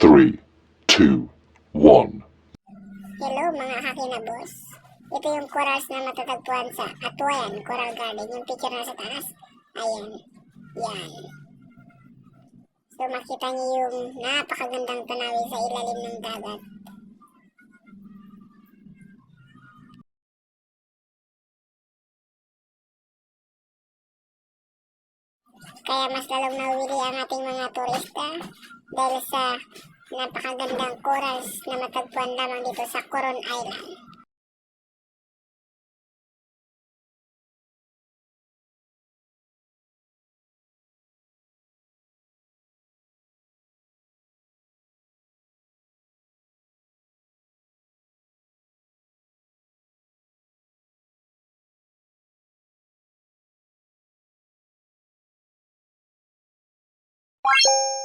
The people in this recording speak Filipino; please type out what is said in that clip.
three, two, one. Hello mga kakinabos. Ito yung corals na matatagpuan sa Atuayan Coral Garden. Yung picture na sa taas. Ayan. Yan. So makita niyo yung napakagandang tanawin sa ilalim ng dagat. Kaya mas lalong nauwili ang ating mga turista dahil sa napakagandang corals na matagpuan lamang dito sa Coron Island. Bye.